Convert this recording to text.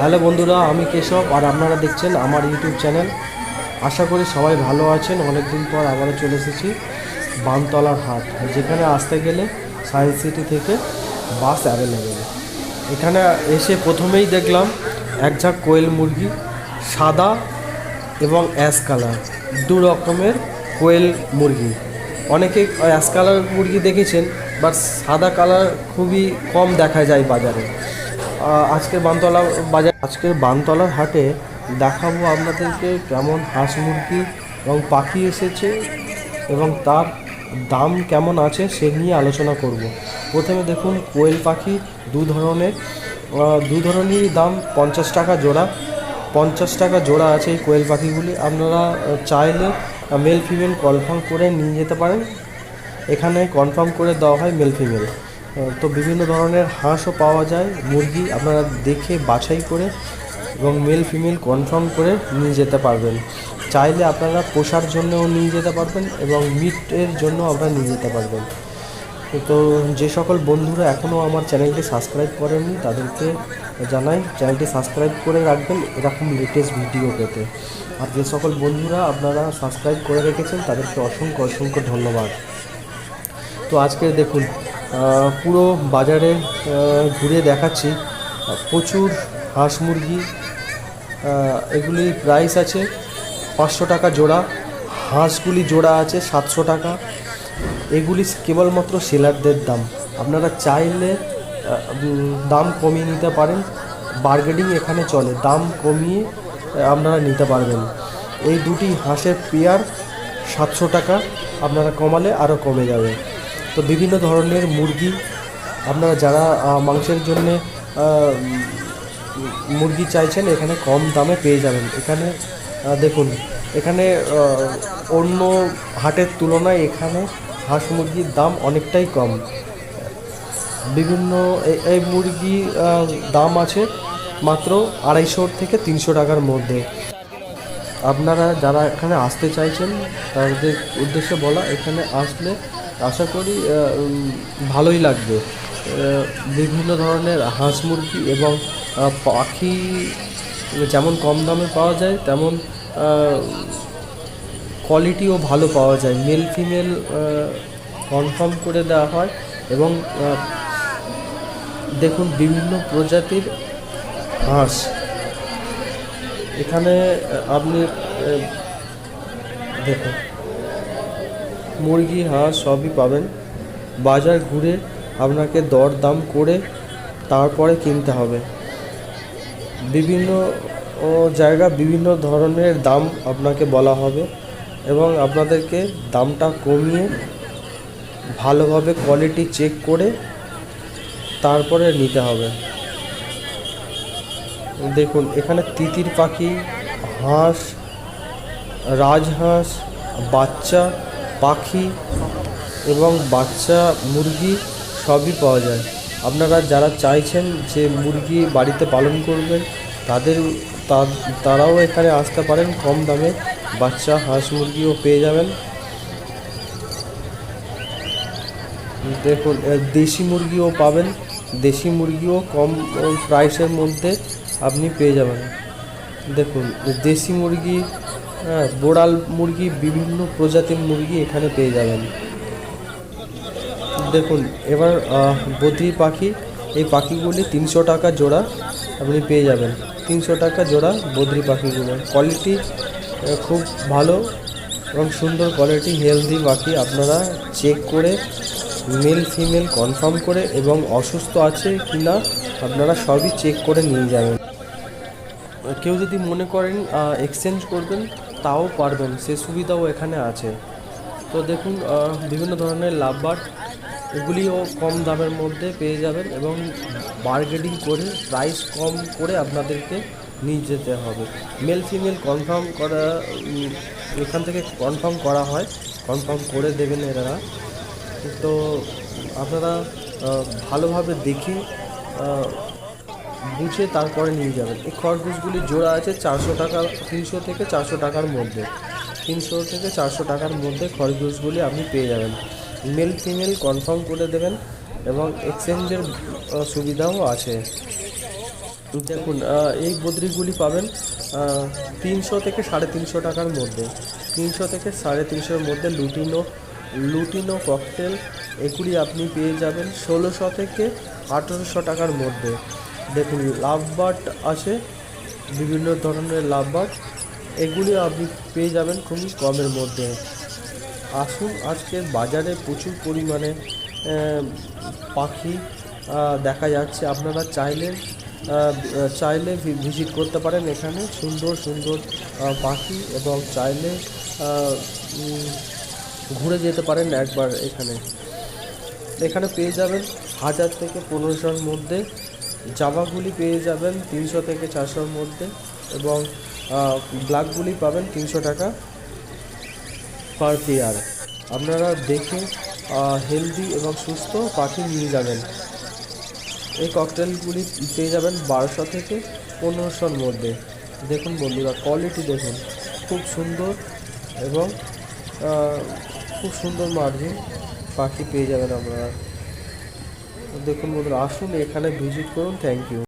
Hello বন্ধুরা, আমি কেশব, আর আপনারা দেখছেন আমার ইউটিউব চ্যানেল। আশা করি সবাই ভালো আছেন। অনেক দিন পর আবারও চলে এসেছি বানতলার হাট, যেখানে আসতে গেলে সায়েন্স সিটি থেকে বাস অ্যাভেলেবেল এখানে এসে প্রথমেই দেখলাম এক ঝাঁক কোয়েল মুরগি, সাদা এবং অ্যাশ কালার দু রকমের কোয়েল মুরগি। অনেকে অ্যাশ কালার মুরগি দেখেছেন বাট সাদা কালার খুবই কম দেখা যায় বাজারে। আজকের বানতলা বাজার আজকের বানতলার হাটে দেখাবো আপনাদেরকে কেমন হাঁস মুরগি এবং পাখি এসেছে এবং তার দাম কেমন আছে সে নিয়ে আলোচনা করব। প্রথমে দেখুন, কোয়েল পাখি দু ধরনের দু ধরনেরই দাম, পঞ্চাশ টাকা জোড়া। পঞ্চাশ টাকা জোড়া আছে এই কোয়েল পাখিগুলি। আপনারা চাইলে মেল ফিমেল কনফার্ম করে নিয়ে যেতে পারেন। এখানে কনফার্ম করে দেওয়া হয় মেল ফিমেল। তো বিভিন্ন ধরনের হাঁসও পাওয়া যায়, মুরগি আপনারা দেখে বাছাই করে এবং মেল ফিমেল কনফার্ম করে নিয়ে যেতে পারবেন। চাইলে আপনারা পোষার জন্যও নিয়ে যেতে পারবেন এবং মিটের জন্য আপনারা নিয়ে যেতে পারবেন। তো যে সকল বন্ধুরা এখনও আমার চ্যানেলটি সাবস্ক্রাইব করেননি, তাদেরকে জানাই চ্যানেলটি সাবস্ক্রাইব করে রাখবেন এরকম লেটেস্ট ভিডিও পেতে। আর যে সকল বন্ধুরা আপনারা সাবস্ক্রাইব করে রেখেছেন, তাদেরকে অসংখ্য অসংখ্য ধন্যবাদ। তো আজকে দেখুন পুরো বাজারে ঘুরে দেখাচ্ছি। প্রচুর হাঁস মুরগি এগুলি প্রাইস আছে পাঁচশো টাকা জোড়া। হাঁসগুলি জোড়া আছে সাতশো টাকা। এগুলি কেবলমাত্র সেলারদের দাম। আপনারা চাইলে দাম কমিয়ে নিতে পারেন। বার্গেনিং এখানে চলে। দাম কমিয়ে আপনারা নিতে পারবেন। এই দুটি হাঁসের পেয়ার সাতশো টাকা। আপনারা কমালে আরও কমে যাবে। তো বিভিন্ন ধরনের মুরগি, আপনারা যারা মাংসের জন্যে মুরগি চাইছেন, এখানে কম দামে পেয়ে যাবেন। এখানে দেখুন, এখানে অন্য হাটের তুলনায় এখানে হাঁস মুরগির দাম অনেকটাই কম। বিভিন্ন এই- মুরগি দাম আছে মাত্র আড়াইশো থেকে তিনশো টাকার মধ্যে। আপনারা যারা এখানে আসতে চাইছেন, তাদের উদ্দেশ্যে বলা, এখানে আসলে আশা করি ভালোই লাগবে। বিভিন্ন ধরনের হাঁস মুরগি এবং পাখি যেমন কম দামে পাওয়া যায়, তেমন কোয়ালিটিও ভালো পাওয়া যায়। মেল ফিমেল কনফার্ম করে দেওয়া হয় এবং দেখুন বিভিন্ন প্রজাতির হাঁস। এখানে আপনি দেখুন। মুরগি, হাঁস সবই পাবেন। বাজার ঘুরে আপনাকে দর দাম করে তারপরে কিনতে হবে। বিভিন্ন জায়গা বিভিন্ন ধরনের দাম আপনাকে বলা হবে এবং আপনাদেরকে দামটা কমিয়ে ভালোভাবে কোয়ালিটি চেক করে তারপরে নিতে হবে। দেখুন, এখানে তিতির পাখি, হাঁস, রাজহাঁস, বাচ্চা পাখি এবং বাচ্চা, মুরগি সবই পাওয়া যায়। আপনারা যারা চাইছেন যে মুরগি বাড়িতে পালন করবেন, তাদের তারাও এখানে আসতে পারেন। কম দামে বাচ্চা, হাঁস, মুরগিও পেয়ে যাবেন। দেখুন দেশি মুরগিও পাবেন। দেশি মুরগিও কম প্রাইসের মধ্যে আপনি পেয়ে যাবেন। দেখুন দেশি মুরগি হ্যাঁ বোড়াল মুরগি, বিভিন্ন প্রজাতির মুরগি এখানে পেয়ে যাবেন। দেখুন, এবার বদ্রি পাখি, এই পাখিগুলি তিনশো টাকা জোড়া আপনি পেয়ে যাবেন। তিনশো টাকা জোড়া বদ্রি পাখিগুলো। কোয়ালিটি খুব ভালো এবং সুন্দর কোয়ালিটি হেলদি পাখি। আপনারা চেক করে মেল ফিমেল কনফার্ম করে এবং অসুস্থ আছে কি না আপনারা সবই চেক করে নিয়ে যাবেন। কেউ যদি মনে করেন এক্সচেঞ্জ করবেন তাও পারবেন, সে সুবিধাও এখানে আছে। তো দেখুন বিভিন্ন ধরনের লাভবার্ড এগুলিও কম দামের মধ্যে পেয়ে যাবেন এবং বার্গেনিং করে প্রাইস কম করে আপনাদেরকে নিয়ে যেতে হবে। মেল ফিমেল কনফার্ম করা এখান থেকে কনফার্ম করা হয় কনফার্ম করে দেবেন এরা তো আপনারা ভালোভাবে দেখে বুঝে তারপরে নিয়ে যাবেন। এই খরগোশগুলি জোড়া আছে চারশো টাকা তিনশো থেকে চারশো টাকার মধ্যে। তিনশো থেকে চারশো টাকার মধ্যে খরগোশগুলি আপনি পেয়ে যাবেন। মেল, ফিমেল কনফার্ম করে দেবেন এবং এক্সচেঞ্জের সুবিধাও আছে। দেখুন এই বদ্রিগুলি পাবেন তিনশো থেকে সাড়ে তিনশো টাকার মধ্যে। তিনশো থেকে সাড়ে তিনশোর মধ্যে লুটিনো লুটিনো ককটেল, এগুলি আপনি পেয়ে যাবেন ষোলোশো থেকে আঠেরোশো টাকার মধ্যে। দেখুন, লাভ বাট আছে বিভিন্ন ধরনের লাভ বাট, এগুলি আপনি পেয়ে যাবেন খুবই কমের মধ্যে। আসুন, আজকে বাজারে প্রচুর পরিমাণে পাখি দেখা যাচ্ছে। আপনারা চাইলে চাইলে ভিজিট করতে পারেন এখানে। সুন্দর সুন্দর পাখি এবং চাইলে ঘুরে যেতে পারেন একবার এখানে। এখানে পেয়ে যাবেন হাজার থেকে পনেরোশোর মধ্যে জামাগুলি পেয়ে যাবেন তিনশো থেকে চারশোর মধ্যে এবং ব্ল্যাকগুলি পাবেন তিনশো টাকা পার পেয়ার। আপনারা দেখে হেলদি এবং সুস্থ পাখি নিয়ে যাবেন। এই ককটেলগুলি পেয়ে যাবেন বারোশো থেকে পনেরোশোর মধ্যে। দেখুন বন্ধুরা কোয়ালিটি দেখুন। খুব সুন্দর এবং খুব সুন্দর মার্জিন পাখি পেয়ে যাবেন আপনারা। দেখুন বন্ধুরা আসুন এখানে ভিজিট করুন থ্যাংক ইউ